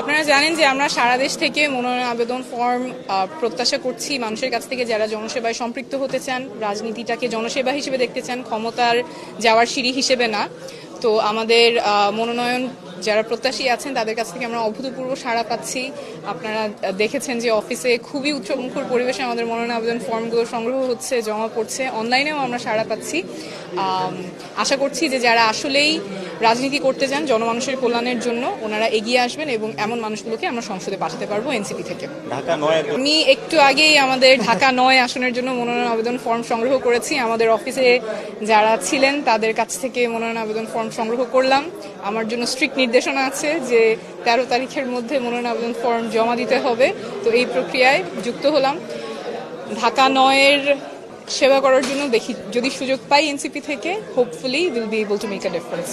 আপনারা জানেন যে আমরা সারা দেশ থেকে মনোনয়ন আবেদন ফর্ম প্রত্যাশা করছি। মানুষের কাছ থেকে যারা জনসেবায় সম্পৃক্ত হতে চান, রাজনীতিটাকে জনসেবা হিসেবে দেখতে চান, ক্ষমতার যাওয়ার সিঁড়ি হিসেবে না। তো আমাদের মনোনয়ন যারা প্রত্যাশী আছেন তাদের কাছ থেকে আমরা অভূতপূর্ব সাড়া পাচ্ছি। আপনারা দেখেছেন যে অফিসে খুবই উৎসবমুখর পরিবেশে আমাদের মনোনয়ন আবেদন ফর্মগুলো সংগ্রহ হচ্ছে জমা পড়ছে। অনলাইনেও আমরা সাড়া পাচ্ছি। আশা করছি যে যারা আসলেই রাজনীতি করতে যান জনমানুষের কল্যাণের জন্য ওনারা এগিয়ে আসবেন এবং এমন মানুষগুলোকে আমরা সংসদে পাঠাতে পারব এনসিপি থেকে। আমি একটু আগেই আমাদের ঢাকা নয় আসনের জন্য মনোনয়ন আবেদন ফর্ম সংগ্রহ করেছি। আমাদের অফিসে যারা ছিলেন তাদের কাছ থেকে মনোনয়ন আবেদন ফর্ম সংগ্রহ করলাম। আমার জন্য স্ট্রিক্ট নির্দেশনা আছে যে তেরো তারিখের মধ্যে মনোনয়ন আবেদন ফর্ম জমা দিতে হবে। তো এই প্রক্রিয়ায় যুক্ত হলাম। ঢাকা নয়ের সেবা করার জন্য দেখি যদি সুযোগ পাই এনসিপি থেকে hopefully will be able to make a difference